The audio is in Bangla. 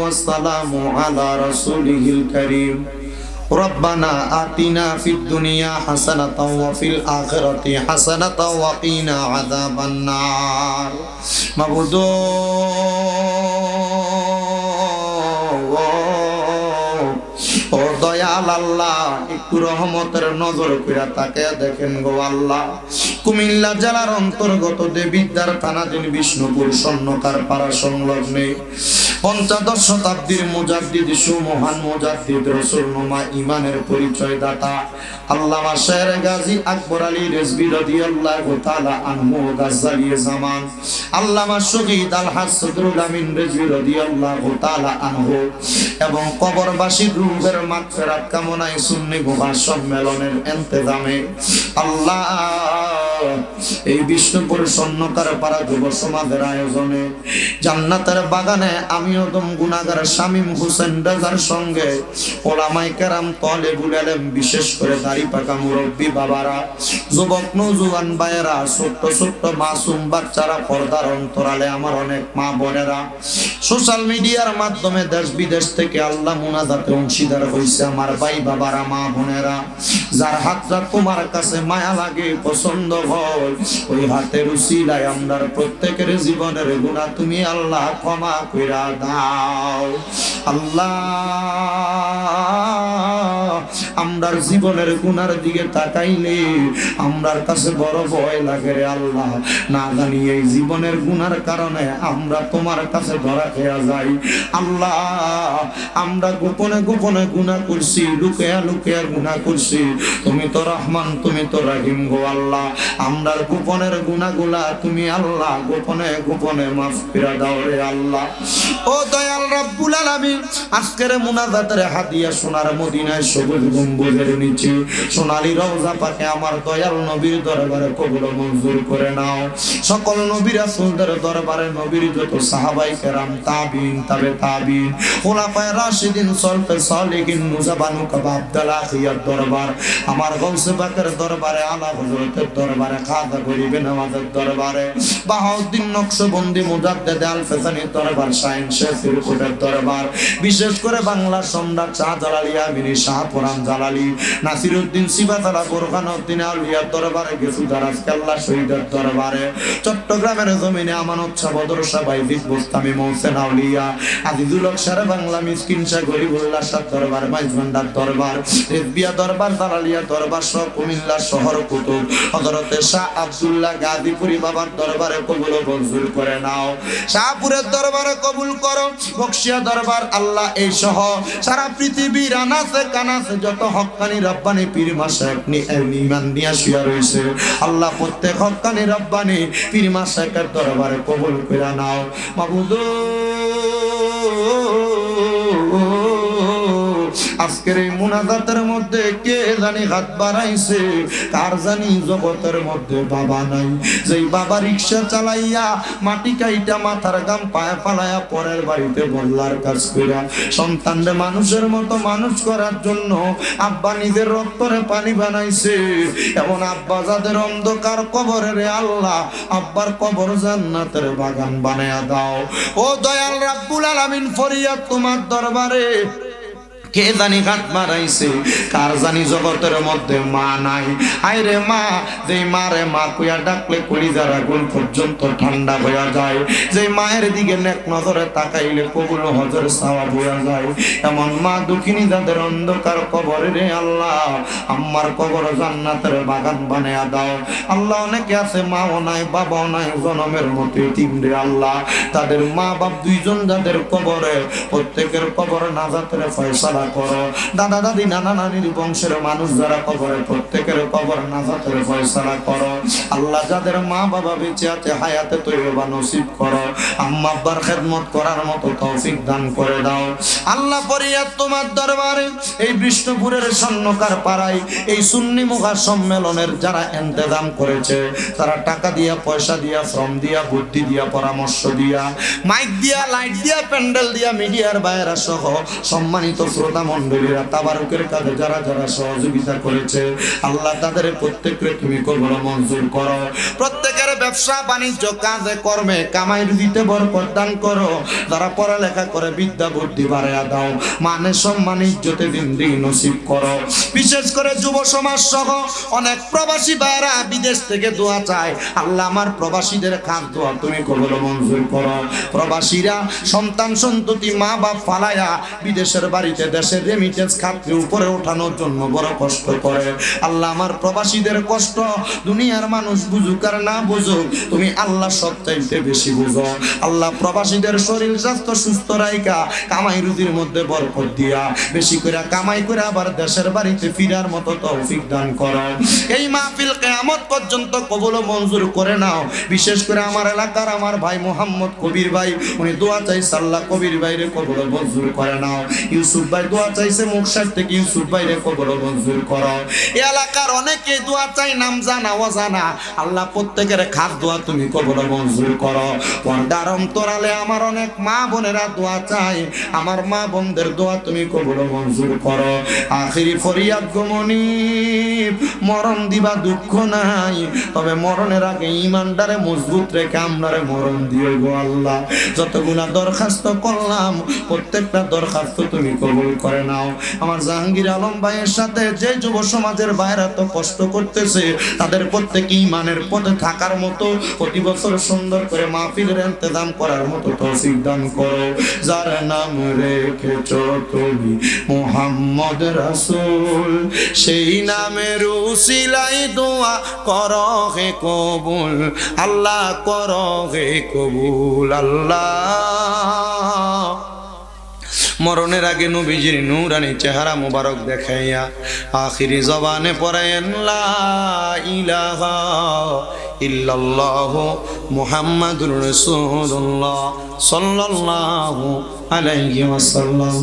والسلام على رسوله الكريم ربنا آتنا في الدنيا حسنة وفي الآخرة حسنة وقنا عذاب النار مبدو ও দয়াল আল্লাহ একটু রহমতের নজর কইরা তাকে দেখেন গো আল্লাহ কুমিল্লা জেলার অন্তর্গত দেবিদ্যার থানাধীন বিষ্ণুপুর স্বর্ণকার পাড়া সংলগ্নে পঞ্চাদশ শতাব্দীর মুজাদ্দিদ সুমহান মুজাদ্দিদ রসুলনুমা ইমানের পরিচয় দাতা আল্লামা শের গাজী আকবর আলী রেজবি রাদিয়াল্লাহু তাআলা আনহু গাজ্জালি জামান আল্লামা শহীদ আলহাজ সদরুল আমিন রেজবি রাদিয়াল্লাহু তাআলা আনহু এবং কবরবাসীর রূহের মাগফিরাত কামনায় সুন্নি গুহা সম্মেলনের ইন্তেজামে আল্লাহ এই বিষ্ণুপুর স্বর্ণকার পাড়া যুব সমাজের আয়োজনে জান্নাতের বাগানে আমি ওদম গুনাগার শামীম হোসেন রাজার সঙ্গে ওলামাই কেরাম তলেবুল আলেম বিশেষ করে দাড়ি পাকা মুরব্বী বাবারা, যুবক নৌজুয়ান বায়েরা ছোট্ট ছোট্ট মাসুম বাচ্চারা পর্দার অন্তরালে আমার অনেক মা বোনেরা। সোশ্যাল মিডিয়ার মাধ্যমে দেশ বিদেশ থেকে আল্লাহ মুনাজাতে অংশীদার হয়েছে আমার ভাই বাবারা, মা বোনেরা। যার হাতটা তোমার কাছে মায়া লাগে, পছন্দ হয়, ওই হাতের উচিলায় আমার প্রত্যেকের জীবনের গুণা তুমি আল্লাহ ক্ষমা কইরা দাও। আল্লাহ আমরার জীবনের গুনার দিকে তাকাইলে আমরার কাছে বড় ভয় লাগে রে আল্লাহ। না জানি এই জীবনের গুনার কারণে আমরা তোমার কাছে ধরা খেয়া যাই। আল্লাহ, আমরা গোপনে গোপনে গুনাহ করছি, লুকেয়া লুকেয়া গুনাহ করছি। তুমি তো রহমান, তুমি তো রাহিম গো আল্লাহ। আমরার গোপনের গুনাহগুলা তুমি আল্লাহ গোপনে গোপনে মাফ করে দাও রে আল্লাহ। ও দয়াল রাব্বুল আলামিন, আজকের মুনাজাতের হাদিয়া সোনার মদিনায় সবুজ গম্বুজের নিচে। সোনালী রওজা পাকে আমার দয়াল নবীর দরবারে কবুল মঞ্জুর করে নাও। সকল নবী রাসূলদের দরবারে নবীর যত সাহাবাই কেরাম, তাবিন, তাবে তাবিন। খোলাফায়ে রাশিদিন, সলফে সালেহিন, মুজাবানু কাবা আব্দুল্লাহ খিয়ার দরবার। আমার গৌসে পাকের দরবারে, আলা হযরতের দরবারে, খাজা গরিবে নামাজের দরবারে। বাহাউদ্দিন নকশবন্দি, মুজাদ্দেদ আল ফেসানির দরবার, শাহিন শেখ দরবার। বিশেষ করে বাংলা সম্রাট শাহ জালালি আমিনী শাহ পুরান জালালি নাসিরউদ্দিন সিবাতালা বোরখানউদ্দিন আউলিয়ার দরবারে গেছু দারাজ কেল্লা শহীদের দরবারে। চট্টগ্রামের জমিনে আমানত শাহ বদর শাহ বাইজিদ বোস্তামি আউলিয়া, আজিজুল হক সারা বাংলা মিসকিন শাহ গরিবুল্লাহ শাহ দরবার মাইজ ভান্ডার দরবার, রেজবিয়া দরবার জালালিয়া দরবার সহ কুমিল্লা শহর কুতুব। হযরতে শাহ আব্দুল্লাহ গাজীপুরি বাবার দরবারে কবুল মঞ্জুর করে নাও। শাহপুরের দরবারে কবুল করো। বক্সিয়া দরবার, আল্লাহ এই সহ সারা পৃথিবীর আনাসে কানাসে যত হক্কানি রব্বানি পীর মাসাক ইমান নিয়া শুয়া রয়েছে আল্লাহ প্রত্যেক হকানি রব্বানি পীর মাসাকের দরবারে কবুল করে নাও। মাবুদু আজকের এই মুনাজাতের মধ্যে কে জানি হাত বাড়াইছে? কার জানি জগতের মধ্যে বাবা নাই। যেই বাবা রিক্সা চালাইয়া মাটি কাইটা মাথার গাম পায়ে ফালাইয়া পরের বাড়িতে বল্লার কাজ কইরা সন্তানরে মানুষের মতো মানুষ করার জন্য আব্বা নিজের রক্তরে পানি বানাইছে। এমন আব্বা যাদের অন্ধকার কবরে রে আল্লাহ, আব্বার কবর জান্নাতের বাগান বানায়া দাও। ও দয়াল রাব্বুল আলামিন, ফরিয়াদ তোমার দরবারে। কে জানি ঘাট মারাইছে? কার জানি জগতের মধ্যে মা নাই? আইরে মা, যেই মারে মা কুয়া ডাকলে কলিজার আগুন পর্যন্ত ঠান্ডা হইয়া যায়। যে মায়ের দিকে নেক নজরে তাকাইলে কবুল হজর সাওয়া হইয়া যায়। এমন মা দুঃখিনী যাদের অন্ধকার কবরে রে আল্লাহ, আম্মার কবর জান্নাতের বাগান বানায়া দাও। আল্লাহ অনেকে আছে, মাও নাই, বাবাও নাই, জনমের মতো তিন রে আল্লাহ। তাদের মা বাপ দুইজন যাদের কবরে, প্রত্যেকের কবর নাজাতের ফয়সালা করো। দাদা দাদি নানা নানির বংশের মানুষ যারা কবরে প্রত্যেকের কবর নাজাতের ফয়সালা করো। আল্লাহ যাদের মা বাবা বেঁচে আছে, হায়াতে তৈবা নসিব করো। আম্মা খেদমত করার মতো তৌফিক দান করে দাও। আল্লাহ পরিয়াদ তোমার দরবারে, এই বিষ্ণুপুরের স্বর্ণকার পাড়ায়, এই সুন্নি মুখা সম্মেলনের যারা ইন্তজাম করেছে, তারা টাকা দিয়া, পয়সা দিয়া, শ্রম দিয়া, বুদ্ধি দিয়া, পরামর্শ দিয়া, মাইক দিয়া, লাইট দিয়া, প্যান্ডেল দিয়া, মিডিয়ার বাইরা সহ সম্মানিত শ্রোতা মন্ডলীরা তাবারুকের কাজে যারা যারা সহযোগিতা করেছে, আল্লাহ তাদের প্রত্যেককে তুমি কবল মঞ্জুর করো। প্রত্যেকের ব্যবসা, বাণিজ্য, কাজে, কর্মে, কামাই রুজিতে বরকত দান করো। যারা পড়ালেখা করে, বিদ্যা, বুদ্ধি বাড়াইয়া দাও মানে সম্মান, ইজ্জতে জিন্দিগি নসিব করো। বিশেষ করে যুব সমাজ সহ অনেক প্রবাসী ভাইরা বিদেশ থেকে দোয়া চায়, আল্লাহ আমার প্রবাসীদের খান দোয়া তুমি কবল মঞ্জুর করো। প্রবাসীরা সন্তান সন্ততি মা বাপ ফালায়া বিদেশের বাড়িতে দেশের রেমিটেন্স খাতকে উপরে ওঠানোর জন্য বড় কষ্ট করে। আল্লাহ আমার প্রবাসীদের কষ্ট দুনিয়ার মানুষ বুঝুক আর না বুঝুক, তুমি আল্লাহ সব চাইতে বেশি বুঝো। আল্লাহ প্রবাসীদের শরীর স্বাস্থ্য সুস্থ রাইকা কামাই রুজির মধ্যে বরকত দিয়া। বেশি করে কামাই করে আবার দেশের বাড়িতে ফিরার মতো তৌফিক দান করো। এই মাহফিল কেয়ামত পর্যন্ত কবল মঞ্জুর করে নাও। বিশেষ করে আমার এলাকার আমার ভাই মোহাম্মদ কবির ভাই, উনি দোয়া চাই সাল্লাহ কবির ভাইরে কবল মঞ্জুর করে নাও। ইউসুফ ভাই দোয়া চাইছে, মুখ থেকে ইউসুফ ভাইরে কবল ও মঞ্জুর করো। এলাকার অনেকে দোয়া চাই নাম জানা, অজানা। আল্লাহ প্রত্যেকের খাস দোয়া তুমি কবল ও মঞ্জুর করো। পর্দার অন্তরালে আমার অনেক মা বোনেরা দোয়া চাই আমার মা বোনদের দোয়া তুমি কবল ও মঞ্জুর করো। আখিরি ফরিয়াদ গমনি মরণ দিবা দুঃখ নাই। তবে মরণের আগে ইমানদারে মজবুত রেখে আমরারে মরণ দিও গো আল্লাহ। যতগুলা দরখাস্ত করলাম, প্রত্যেকটা দরখাস্ত তুমি কবুল করে নাও। আমার জাহাঙ্গীর আলম ভাইয়ের সাথে যে যুব সমাজের বাইরে তো কষ্ট করতেছে, তাদের প্রত্যেকে ইমানের পথে থাকার মতো প্রতি বছর সুন্দর করে মাহফিলের ইন্তজাম করার মতো তৌফিক দান করো। যার নাম রেখেছ তুমি মোহাম্মদ রাসূল, সেই নামের উসিলাই দোয়া কর হে কবুল, আল্লাহ কর হে কবুল, আল্লাহ। মরণের আগে নবীজির নূরানি চেহারা মুবারক দেখাইয়া আখিরি জবানে পড়েন লা ইলাহা ইল্লাল্লাহ মুহাম্মাদুর রাসূলুল্লাহ সাল্লাল্লাহু আলাইহি ওয়াসাল্লাম।